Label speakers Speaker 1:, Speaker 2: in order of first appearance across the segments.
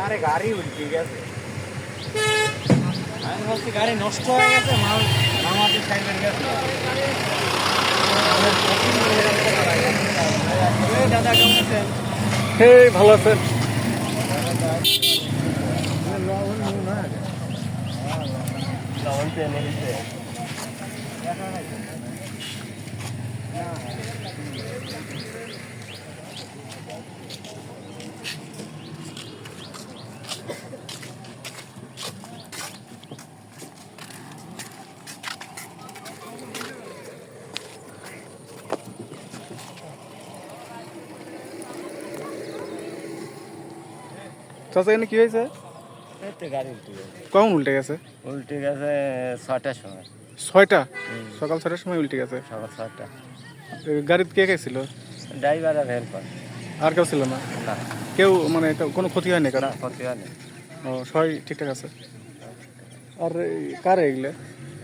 Speaker 1: আরে গাড়ি উল্টে গেছে। আমি ভাবছি গাড়ি নষ্ট হয়ে গেছে মাল নামাতে সাইডে গেছে। দাদা কেমন আছেন?
Speaker 2: ভালো আছেন।
Speaker 1: লবণ টেনে দিতে
Speaker 2: চাচা এখানে কি হয়েছে?
Speaker 1: গাড়ি উল্টে
Speaker 2: কখন উল্টে গেছে?
Speaker 1: উল্টে গেছে ছটার সময়।
Speaker 2: ছয়টা? সকাল ছয়টার সময় উল্টে গেছে?
Speaker 1: সকাল
Speaker 2: এ, গাড়িতে কে কে ছিল?
Speaker 1: ড্রাইভার আর হেল্পার।
Speaker 2: আর কেউ ছিল না? কেউ মানে কোনো ক্ষতি হয়নি কারণ
Speaker 1: ক্ষতি হয়নি।
Speaker 2: ও সবাই ঠিকঠাক আছে? আর কার এগুলো?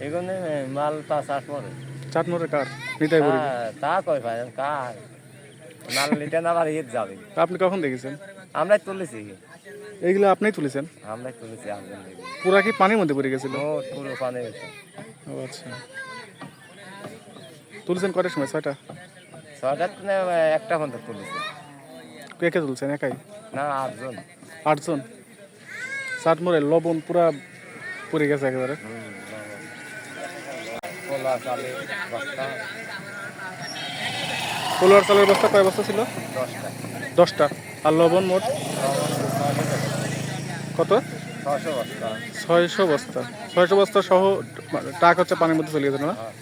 Speaker 1: এগুলো মাল পাঁচ আট পরে
Speaker 2: চাট মোড়ের কার? নিতাই
Speaker 1: হ্যাঁ, তা কই ভাই কার? মাল নিতে না আবার ইয়ে যাবে।
Speaker 2: আপনি কখন দেখেছেন?
Speaker 1: আমরাই তুলেছি।
Speaker 2: এইগুলো আপনিই তুলেছেন?
Speaker 1: আমরাই তুলেছি
Speaker 2: পুরা কি পানির মধ্যে পড়ে গেছিল?
Speaker 1: ও পুরো পানি গেছে
Speaker 2: ও আচ্ছা। তুলছেন কটার সময়? ছয়টা?
Speaker 1: না, একটা পর্যন্ত তুলেছি।
Speaker 2: কে কে তুলছেন? একাই?
Speaker 1: না আটজন।
Speaker 2: আটজন? চাট মোড়ে লবণ পুরা পড়ে গেছে একেবারে।
Speaker 1: পোলা চালে বস্তা।
Speaker 2: পোলোয়ার চালের বস্তা কয় বস্তা ছিল?
Speaker 1: দশটা।
Speaker 2: দশটা। আর লবণ মোট? কত? ছয়শো বস্তা। ছয়শো বস্তা। সহ ট্রাক হচ্ছে পানির মধ্যে চলে গেছে না?
Speaker 1: হ্যাঁ